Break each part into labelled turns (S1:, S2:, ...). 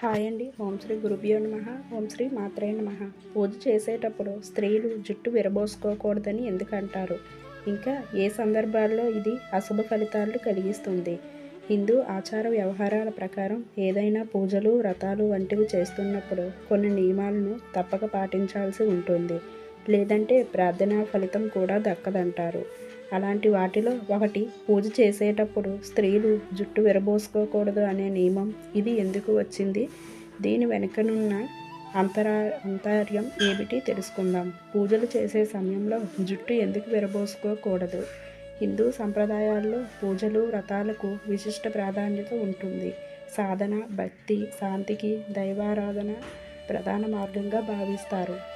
S1: Hi అండి. ఓం శ్రీ గురుభ్యో నమ. ఓం శ్రీ మాత్రే నమ. పూజ చేసేటప్పుడు స్త్రీలు జుట్టు విరబోసుకోకూడదని ఎందుకంటారు? ఇంకా ఏ సందర్భాల్లో ఇది అశుభ ఫలితాలను కలిగిస్తుంది? హిందూ ఆచార వ్యవహారాల ప్రకారం ఏదైనా పూజలు వ్రతాలు వంటివి చేస్తున్నప్పుడు కొన్ని నియమాలను తప్పక పాటించాల్సి ఉంటుంది. లేదంటే ప్రార్థనా ఫలితం కూడా దక్కదంటారు. అలాంటి వాటిలో ఒకటి పూజ చేసేటప్పుడు స్త్రీలు జుట్టు విరబోసుకోకూడదు అనే నియమం. ఇది ఎందుకు వచ్చింది? దీని వెనుకనున్న అంతరా అంతర్యం ఏమిటి తెలుసుకుందాం. పూజలు చేసే సమయంలో జుట్టు ఎందుకు విరబోసుకోకూడదు? హిందూ సంప్రదాయాల్లో పూజలు వ్రతాలకు విశిష్ట ప్రాధాన్యత ఉంటుంది. సాధన భక్తి శాంతికి దైవారాధన ప్రధాన మార్గంగా భావిస్తారు.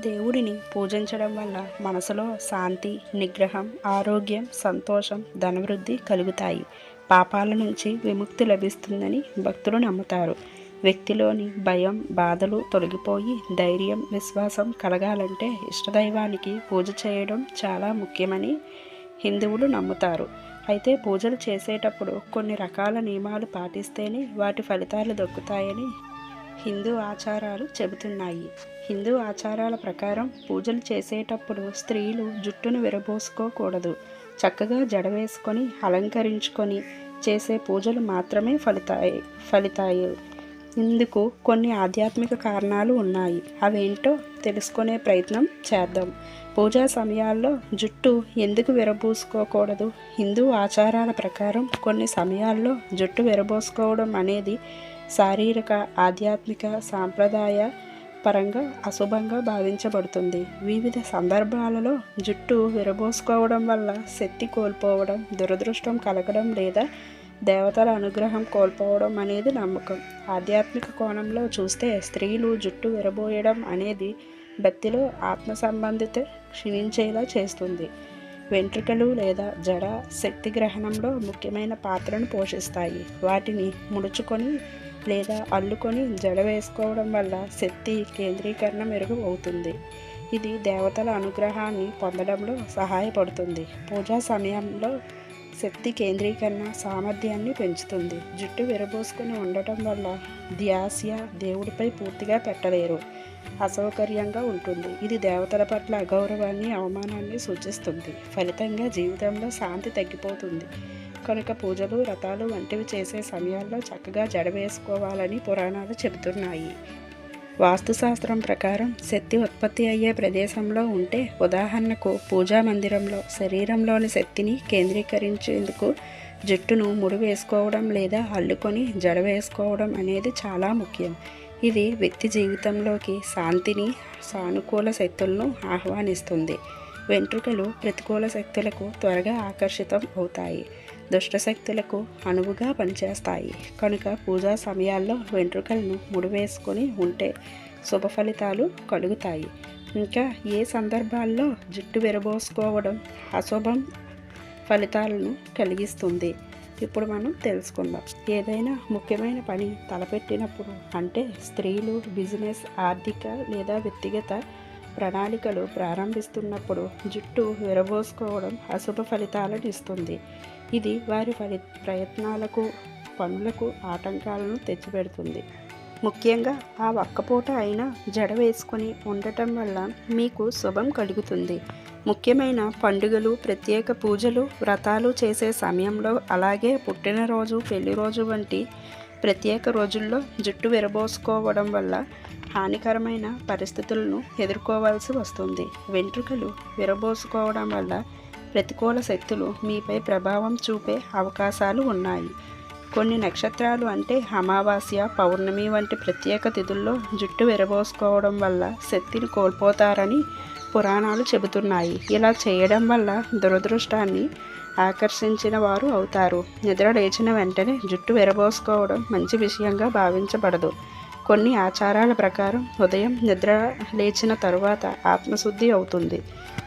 S1: దేవుడిని పూజించడం వల్ల మనసులో శాంతి నిగ్రహం ఆరోగ్యం సంతోషం ధనవృద్ధి కలుగుతాయి. పాపాల నుంచి విముక్తి లభిస్తుందని భక్తులు నమ్ముతారు. వ్యక్తిలోని భయం బాధలు తొలగిపోయి ధైర్యం విశ్వాసం కలగాలంటే ఇష్టదైవానికి పూజ చేయడం చాలా ముఖ్యమని హిందువులు నమ్ముతారు. అయితే పూజలు చేసేటప్పుడు కొన్ని రకాల నియమాలు పాటిస్తేనే వాటి ఫలితాలు దక్కుతాయని హిందూ ఆచారాలు చెబుతున్నాయి. హిందూ ఆచారాల ప్రకారం పూజలు చేసేటప్పుడు స్త్రీలు జుట్టును విరబోసుకోకూడదు. చక్కగా జడ వేసుకొని అలంకరించుకొని చేసే పూజలు మాత్రమే ఫలితాయి ఫలితాయి. ఇందుకు కొన్ని ఆధ్యాత్మిక కారణాలు ఉన్నాయి. అవేంటో తెలుసుకునే ప్రయత్నం చేద్దాం. పూజా సమయాల్లో జుట్టు ఎందుకు విరబోసుకోకూడదు? హిందూ ఆచారాల ప్రకారం కొన్ని సమయాల్లో జుట్టు విరబోసుకోవడం అనేది శారీరక ఆధ్యాత్మిక సాంప్రదాయ పరంగా అశుభంగా భావించబడుతుంది. వివిధ సందర్భాలలో జుట్టు విరబోసుకోవడం వల్ల శక్తి కోల్పోవడం దురదృష్టం కలగడం లేదా దేవతల అనుగ్రహం కోల్పోవడం అనేది నమ్మకం. ఆధ్యాత్మిక కోణంలో చూస్తే స్త్రీలు జుట్టు విరబోయడం అనేది భక్తిలో ఆత్మ సంబంధిత క్షీణించేలా చేస్తుంది. వెంట్రుకలు లేదా జడ శక్తి గ్రహణంలో ముఖ్యమైన పాత్రను పోషిస్తాయి. వాటిని ముడుచుకొని లేదా అల్లుకొని జడ వేసుకోవడం వల్ల శక్తి కేంద్రీకరణ మెరుగు అవుతుంది ఇది దేవతల అనుగ్రహాన్ని పొందడంలో సహాయపడుతుంది. పూజా సమయంలో శక్తి కేంద్రీకరణ సామర్థ్యాన్ని పెంచుతుంది. జుట్టు విరబోసుకుని ఉండటం వల్ల ధ్యాస దేవుడిపై పూర్తిగా పెట్టలేరు. అసౌకర్యంగా ఉంటుంది. ఇది దేవతల పట్ల అగౌరవాన్ని అవమానాన్ని సూచిస్తుంది. ఫలితంగా జీవితంలో శాంతి తగ్గిపోతుంది. కనుక పూజలు వ్రతాలు వంటివి చేసే సమయాల్లో చక్కగా జడ వేసుకోవాలని పురాణాలు చెబుతున్నాయి. వాస్తుశాస్త్రం ప్రకారం శక్తి ఉత్పత్తి అయ్యే ప్రదేశంలో ఉంటే ఉదాహరణకు పూజా మందిరంలో శరీరంలోని శక్తిని కేంద్రీకరించేందుకు జుట్టును ముడి వేసుకోవడం లేదా అల్లుకొని జడ వేసుకోవడం అనేది చాలా ముఖ్యం. ఇది వ్యక్తి జీవితంలోకి శాంతిని సానుకూల శక్తులను ఆహ్వానిస్తుంది. వెంట్రుకలు ప్రతికూల శక్తులకు త్వరగా ఆకర్షితం అవుతాయి. దుష్టశక్తులకు అనువుగా పనిచేస్తాయి. కనుక పూజా సమయాల్లో వెంట్రుకలను ముడివేసుకొని ఉంటే శుభ ఫలితాలు కలుగుతాయి. ఇంకా ఏ సందర్భాల్లో జుట్టు విరబోసుకోవడం అశుభం ఫలితాలను కలిగిస్తుంది? ఇప్పుడు మనం తెలుసుకుందాం. ఏదైనా ముఖ్యమైన పని తలపెట్టినప్పుడు అంటే స్త్రీలు బిజినెస్ ఆర్థిక లేదా వ్యక్తిగత ప్రణాళికలు ప్రారంభిస్తున్నప్పుడు జుట్టు విరబోసుకోవడం అశుభ ఫలితాలను ఇస్తుంది. ఇది వారి ఫలి ప్రయత్నాలకు పనులకు ఆటంకాలను తెచ్చిపెడుతుంది. ముఖ్యంగా ఆ ఒక్కపూట అయినా జడ వేసుకొని ఉండటం వల్ల మీకు శుభం కలుగుతుంది. ముఖ్యమైన పండుగలు ప్రత్యేక పూజలు వ్రతాలు చేసే సమయంలో అలాగే పుట్టినరోజు పెళ్ళిరోజు వంటి ప్రత్యేక రోజుల్లో జుట్టు విరబోసుకోవడం వల్ల హానికరమైన పరిస్థితులను ఎదుర్కోవాల్సి వస్తుంది. వెంట్రుకలు విరబోసుకోవడం వల్ల ప్రతికూల శక్తులు మీపై ప్రభావం చూపే అవకాశాలు ఉన్నాయి. కొన్ని నక్షత్రాలు అంటే అమావాస్య పౌర్ణమి వంటి ప్రత్యేక తిథుల్లో జుట్టు విరబోసుకోవడం వల్ల శక్తిని కోల్పోతారని పురాణాలు చెబుతున్నాయి. ఇలా చేయడం వల్ల దురదృష్టాన్ని ఆకర్షించిన వారు అవుతారు. నిద్ర లేచిన వెంటనే జుట్టు విరబోసుకోవడం మంచి విషయంగా భావించబడదు. కొన్ని ఆచారాల ప్రకారం ఉదయం నిద్ర లేచిన తరువాత ఆత్మశుద్ధి అవుతుంది.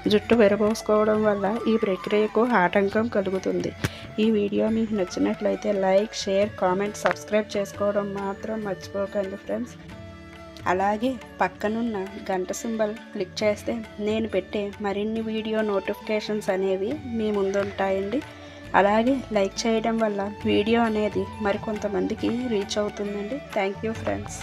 S1: జుట్టు విరబోసుకోవడం వల్ల ఈ ప్రక్రియకు ఆటంకం కలుగుతుంది. ఈ వీడియో మీకు నచ్చినట్లయితే లైక్ షేర్ కామెంట్ సబ్స్క్రైబ్ చేసుకోవడం మాత్రం మర్చిపోకండి ఫ్రెండ్స్. అలాగే పక్కనున్న గంట సింబల్ క్లిక్ చేస్తే నేను పెట్టే మరిన్ని వీడియో నోటిఫికేషన్స్ అనేవి మీ ముందుంటాయండి. అలాగే లైక్ చేయడం వల్ల వీడియో అనేది మరికొంతమందికి రీచ్ అవుతుందండి. Thank you friends.